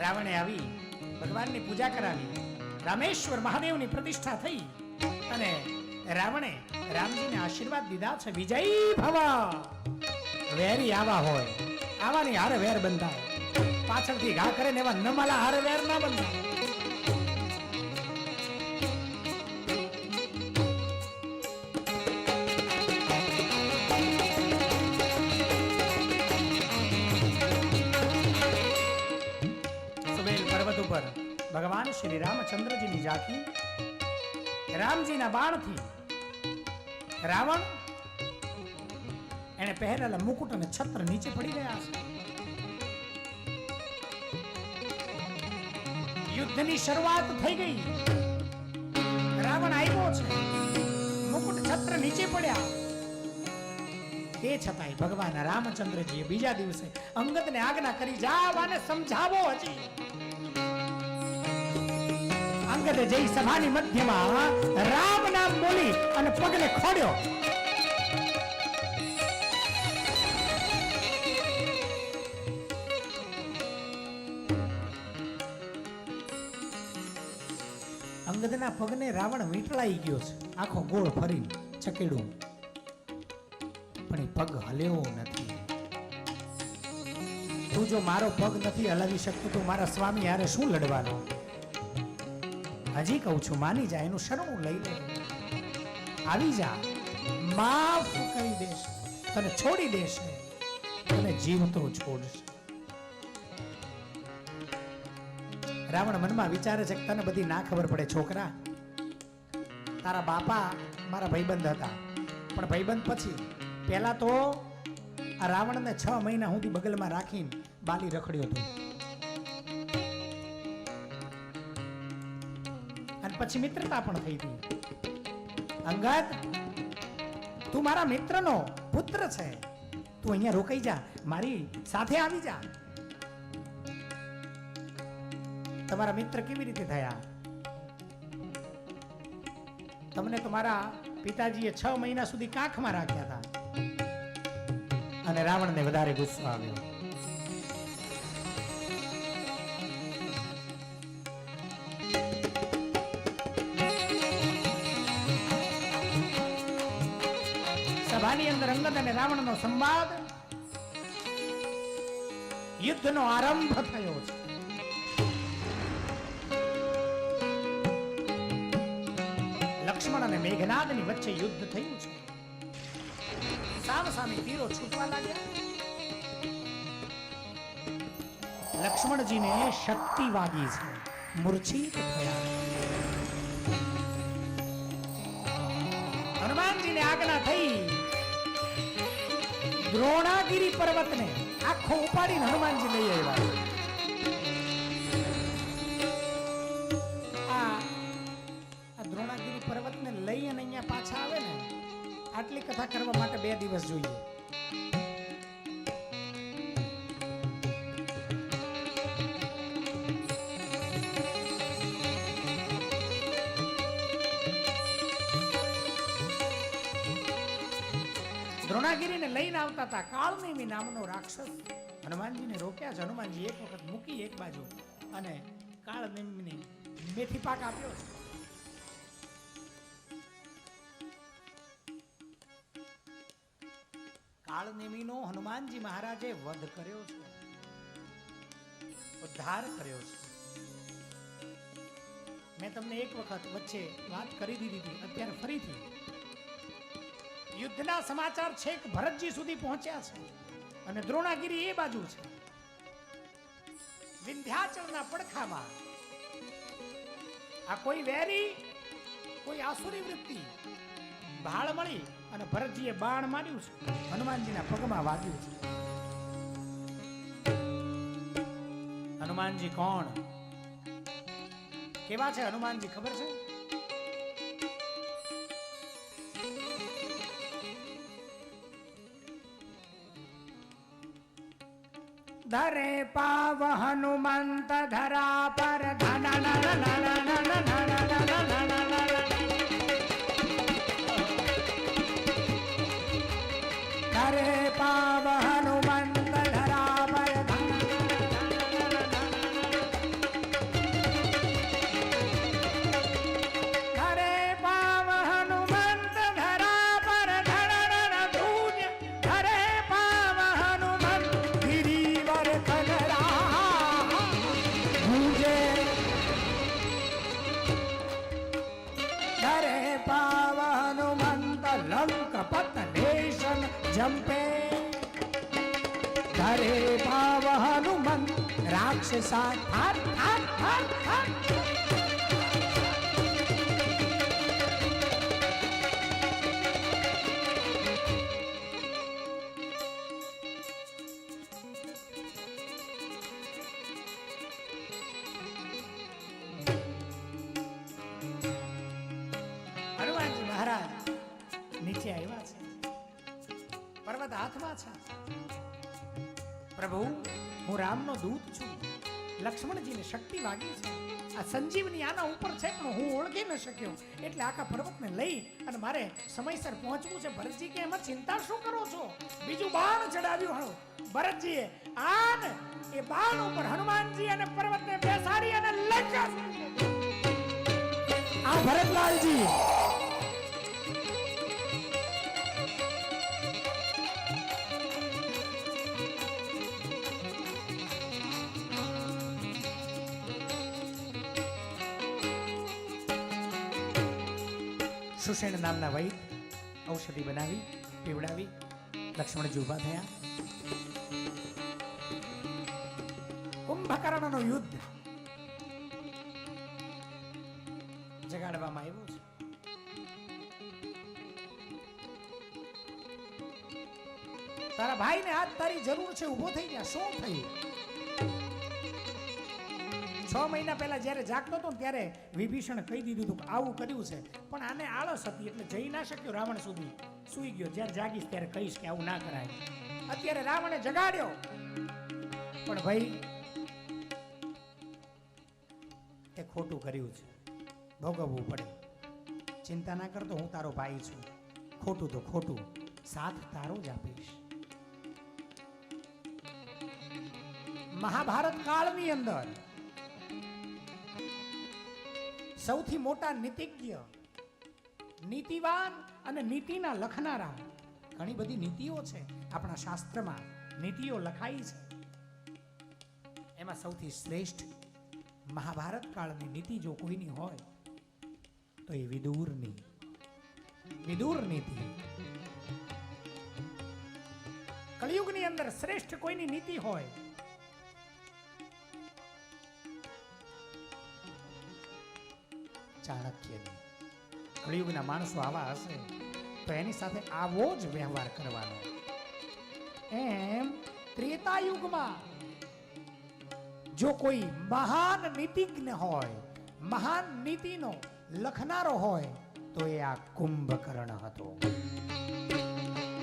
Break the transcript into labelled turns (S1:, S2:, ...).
S1: રાવણે આવી, ભગવાનની પૂજા કરાવી. રામેશ્વર મહાદેવની પ્રતિષ્ઠા થઈ અને રાવણે રામજીને આશીર્વાદ દીધા છે, વિજય ભવ. વેરી આવા હોય, આવાની હારે વેર બંધાય. પાછળથી ઘા કરે ને એવા નમાલા હારે વેર ના બંધાય. ભગવાન શ્રી રામચંદ્રજીની ઝાંખી, રામજીના બાણથી રાવણ એને પહેરેલા મુકુટ અને છત્ર નીચે પડી ગયા છે. યુદ્ધની શરૂઆત થઈ ગઈ. રાવણ આવ્યો છે. મુકુટ, છત્ર નીચે પડ્યા. તે છતાંય ભગવાન રામચંદ્રજીએ બીજા દિવસે અંગતને આજ્ઞા કરી જાવ અને સમજાવો હજી. અંગદે જઈ સભાની મધ્યમાં રામ નામ બોલી અને પગને ખોડ્યો. અંગદના પગને રાવણ વીંટળાઈ ગયો છે. આખો ગોળ ફરીને ચકેડું પણ એ પગ હલ્યો નથી. તું જો મારો પગ નથી હલાવી શકતો, તો મારા સ્વામી હારે શું લડવાનો? હજી કહું છું, માની જા, એનું શરણું લઈ લે. આવી જા, માફ કરી દેશે, તને છોડી દેશે, તને જીવતો છોડશે. રાવણ મનમાં વિચારે છે કે તને બધી ના ખબર પડે, છોકરા. તારા બાપા મારા ભાઈબંધ હતા. પણ ભાઈબંધ પછી, પહેલા તો આ રાવણને છ મહિના સુધી બગલમાં રાખીને બાલી રખડ્યો હતો. પછી મિત્રતા પણ થઈ હતી અંગદ તું મારા મિત્રનો પુત્ર છે. તું અહીંયા રોકાઈ જા, મારી સાથે આવી જા. તમારા મિત્ર કેવી રીતે થયા? તમને તો મારા પિતાજીએ છ મહિના સુધી કાંખમાં રાખ્યા હતા. અને રાવણને વધારે ગુસ્સો આવ્યો. સભાની અંદર અંગદ અને રાવણનો સંવાદ. યુદ્ધનો આરંભ થયો છે. લક્ષ્મણ અને મેઘનાદની વચ્ચે યુદ્ધ થયું છે. સામ સામે તીરો છૂટવા લાગ્યા. લક્ષ્મણજીને શક્તિ વાગી છે મૂર્છિત થયા. હનુમાનજીને આજ્ઞા થઈ. દ્રોણાગીરી પર્વતને આખો ઉપાડીને હનુમાનજી લઈ આવ્યા. આ દ્રોણાગીરી પર્વતને લઈ અને અહીંયા પાછા આવે ને, આટલી કથા કરવા માટે બે દિવસ જોઈએ. દ્રોણાગીરીને લઈને આવતા હતા. કાળનેમી નામનો રાક્ષસ હનુમાનજીને રોક્યા છે હનુમાનજી એક વખત મૂકી એક બાજુ અને કાળનેમીને મેથી પાક આપ્યો. છે કાળનેમીનો હનુમાનજી મહારાજે વધ કર્યો છે. ઉદ્ધાર કર્યો છે. મેં તમને એક વખત વચ્ચે વાત કરી દીધી હતી. અત્યારે ફરીથી યુદ્ધના સમાચાર છેક ભરતજી સુધી પહોંચ્યા છે. અને દ્રોણાગીરી એ બાજુ છે. વિંધ્યાચળના પડખામાં આ કોઈ વેરી, કોઈ આસુરી વૃત્તિ ભાળ મળી અને ભરતજીએ બાણ માર્યું છે. હનુમાનજીના પગમાં વાગ્યું છે. હનુમાનજી કોણ? કેવા છે હનુમાનજી? ખબર છે? ધરે પાવ હનુમંત ધરા પર ધરે પાવ રાક્ષસા સાત આઠ આઠ થાર હનુમાનજી મહારાજ નીચે આવ્યા છે. પર્વત હાથમાં છે. પ્રભુ હું રામનો દૂત છું. લક્ષ્મણજીને શક્તિ લાગી છે. આ સંજીવની આના ઉપર છે પણ હું ઓળખી ન શક્યો. એટલે આખા પર્વતને લઈ અને મારે સમયસર પહોંચવું છે. ભરતજી કે એમાં ચિંતા શું કરો છો? બીજું બાણ ચડાવ્યું હણું. ભરતજીએ આન એ બાણ ઉપર હનુમાનજી અને પર્વતને બેસાડી અને લઈ આ ભરતલાલજી સુષેણ નામના વૈદ ઔષધિ બનાવી, પીવડાવી. લક્ષ્મણજી ઊભા થયા. કુંભકર્ણનો યુદ્ધ જગાડવામાં આવ્યું છે. તારા ભાઈને આજ તારી જરૂર છે, ઊભો થઈ ગયા શું થયું? છ મહિના પહેલા જ્યારે જાગતો હતો ત્યારે વિભીષણ કહી દીધું હતું આવું કર્યું છે. પણ આને આળસ હતી એટલે જઈ ના શક્યો રાવણ સુધી. સૂઈ ગયો. જ્યારે જાગીશ ત્યારે કહીશ કે આવું ના કરાય. અત્યારે રાવણે જગાડ્યો. પણ ભાઈ એ ખોટું કર્યું છે. ભોગવવું પડે. ચિંતા ના કરતો હું તારો ભાઈ છું. ખોટું તો ખોટું. સાથ તારો જ આપીશ. મહાભારત કાળની અંદર સૌથી મોટા નીતિજ્ઞ, નીતિવાન અને નીતિના લખનારા. ઘણી બધી નીતિઓ છે આપણા શાસ્ત્રમાં. નીતિઓ લખાઈ છે. એમાં સૌથી શ્રેષ્ઠ મહાભારત કાળની નીતિ જો કોઈની હોય, તો એ વિદુરની. વિદુર નીતિ. કળિયુગની અંદર શ્રેષ્ઠ કોઈની નીતિ હોય ચાણક્યની. કળિયુગના માણસો આવા હશે, તો એની સાથે આવો જ વ્યવહાર કરવાનો. એમ ત્રેતાયુગમાં જો કોઈ મહાન નીતિજ્ઞ હોય, મહાન નીતિનો લખનારો હોય, તો એ આ કુંભકર્ણ હતો.